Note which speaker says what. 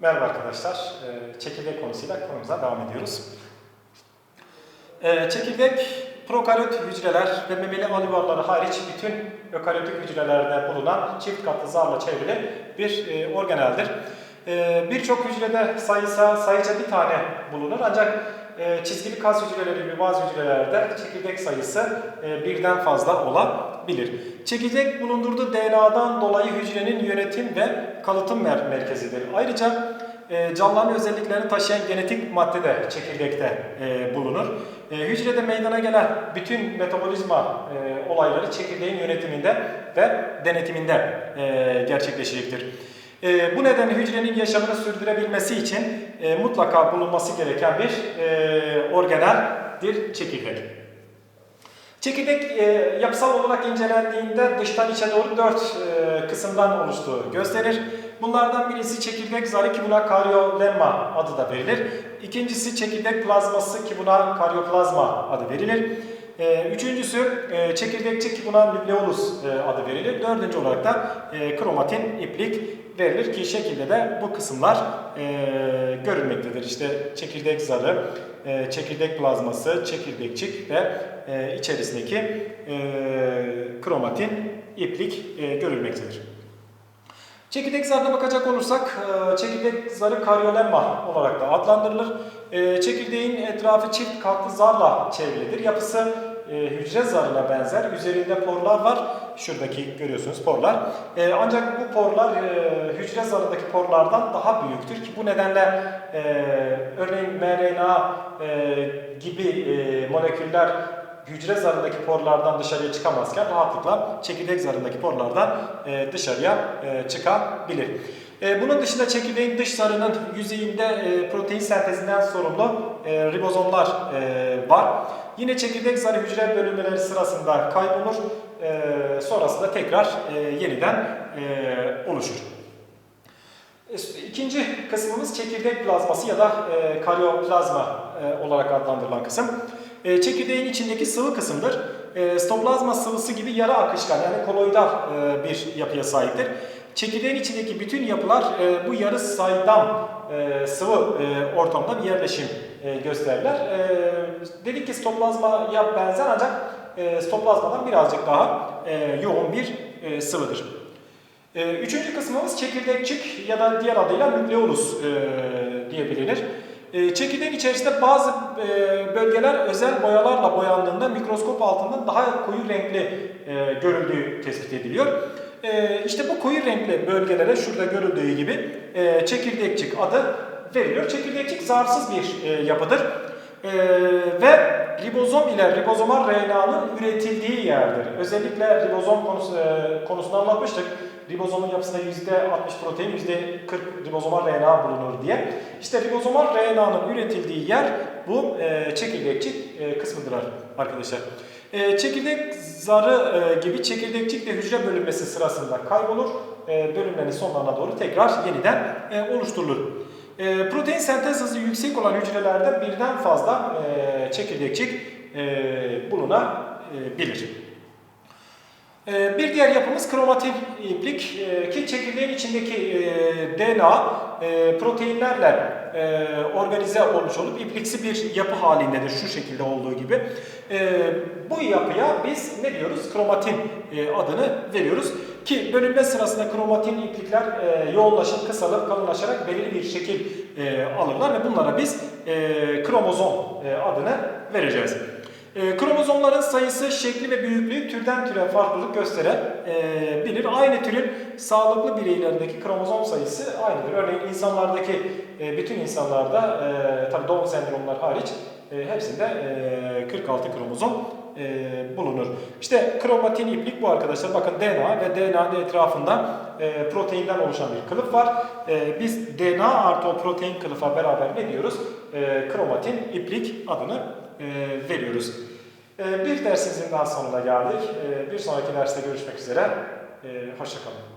Speaker 1: Merhaba arkadaşlar. Ee, Çekirdek konusuyla konumuza devam ediyoruz. Ee, Çekirdek prokaryot hücreler ve memeli alüvarları hariç bütün ökaryotik hücrelerde bulunan çift katlı zarla çevrili bir e, organeldir. Ee, Birçok hücrede sayısa sayıca bir tane bulunur ancak e, çizgili kas hücreleri gibi bazı hücrelerde çekirdek sayısı e, birden fazla olabilir. Çekirdek bulundurduğu DNA'dan dolayı hücrenin yönetim ve kalıtım mer- merkezidir. Ayrıca e, canlıların özelliklerini taşıyan genetik madde de çekirdekte e, bulunur. E, hücrede meydana gelen bütün metabolizma e, olayları çekirdeğin yönetiminde ve denetiminde e, gerçekleşecektir. E, bu nedenle hücrenin yaşamını sürdürebilmesi için e, mutlaka bulunması gereken bir e, organeldir çekirdek. Çekirdek e, yapısal olarak incelendiğinde dıştan içe doğru dört e, kısımdan oluştuğu gösterir. Bunlardan birisi çekirdek zarı ki buna karyolemma adı da verilir. İkincisi çekirdek plazması ki buna karyoplazma adı verilir. E, üçüncüsü e, çekirdekçi ki buna nükleolus e, adı verilir. Dördüncü olarak da e, kromatin iplik verilir ki şekilde de bu kısımlar e, görülmektedir. İşte çekirdek zarı, e, çekirdek plazması, çekirdekçik ve e, içerisindeki e, kromatin iplik e, görülmektedir. Çekirdek zarına bakacak olursak, e, çekirdek zarı karyolemma olarak da adlandırılır. E, Çekirdeğin etrafı çift katlı zarla çevrilidir. Yapısı e, hücre zarına benzer. Üzerinde porlar var. Şuradaki görüyorsunuz porlar. E, Ancak bu porlar e, hücre zarındaki porlardan daha büyüktür ki bu nedenle e, örneğin mRNA e, gibi moleküller hücre zarındaki porlardan dışarıya çıkamazken rahatlıkla çekirdek zarındaki porlardan dışarıya e, çıkabilir. E, bunun dışında çekirdeğin dış zarının yüzeyinde e, protein sentezinden sorumlu e, ribozomlar e, var. Yine çekirdek zarı hücre bölünmeleri sırasında kaybolur. Sonrasında tekrar yeniden oluşur. İkinci kısmımız çekirdek plazması ya da karyoplazma olarak adlandırılan kısım. Çekirdeğin içindeki sıvı kısımdır. Stoplazma sıvısı gibi yarı akışkan yani koloidal bir yapıya sahiptir. Çekirdeğin içindeki bütün yapılar e, bu yarı saydam e, sıvı e, ortamda bir yerleşim e, gösterirler. E, dedik ki stoplazmaya benzer ancak e, stoplazmadan birazcık daha e, yoğun bir e, sıvıdır. Ee, Üçüncü kısmımız çekirdekçik ya da diğer adıyla nükleolus e, diye bilinir. E, çekirdeğin içerisinde bazı e, bölgeler özel boyalarla boyandığında mikroskop altında daha koyu renkli e, görüldüğü tespit ediliyor. E, işte bu koyu renkli bölgelere şurada görüldüğü gibi e, çekirdekçik adı veriliyor. Çekirdekçik zarsız bir e, yapıdır. E, ve ribozom ile ribozomal RNA'nın üretildiği yerdir. Özellikle ribozom konusu, e, konusunu anlatmıştık. Ribozomun yapısında %60 protein, %40 ribozomal RNA bulunur diye. İşte ribozomal RNA'nın üretildiği yer bu e, çekirdekçik e, kısmıdır arkadaşlar. E, çekirdek zarı e, gibi çekirdekçik de hücre bölünmesi sırasında kaybolur. E, bölünmenin sonlarına doğru tekrar yeniden e, oluşturulur. E, protein sentez hızı yüksek olan hücrelerde birden fazla e, çekirdekçik e, bulunabilir. E, bir diğer yapımız kromatin iplik e, ki çekirdeğin içindeki e, DNA proteinlerle organize olmuş olup ipliksi bir yapı halindedir şu şekilde olduğu gibi. Bu yapıya biz ne diyoruz? Kromatin adını veriyoruz. Ki bölünme sırasında kromatin iplikler yoğunlaşıp kısalıp kalınlaşarak belirli bir şekil alırlar ve bunlara biz kromozom adını vereceğiz. E, kromozomların sayısı, şekli ve büyüklüğü türden türe farklılık gösterebilir. Aynı türün sağlıklı bireylerindeki kromozom sayısı aynıdır. Örneğin insanlardaki e, bütün insanlarda e, tabii Down sendromlar hariç e, hepsinde e, 46 kromozom e, bulunur. İşte kromatin iplik bu arkadaşlar. Bakın DNA ve DNA'nın etrafında e, proteinden oluşan bir kılıf var. E, biz DNA artı o protein kılıfa beraber ne diyoruz? E, kromatin iplik adını e, veriyoruz. E, bir dersimizin daha sonuna geldik. E, bir sonraki derste görüşmek üzere. Hoşçakalın.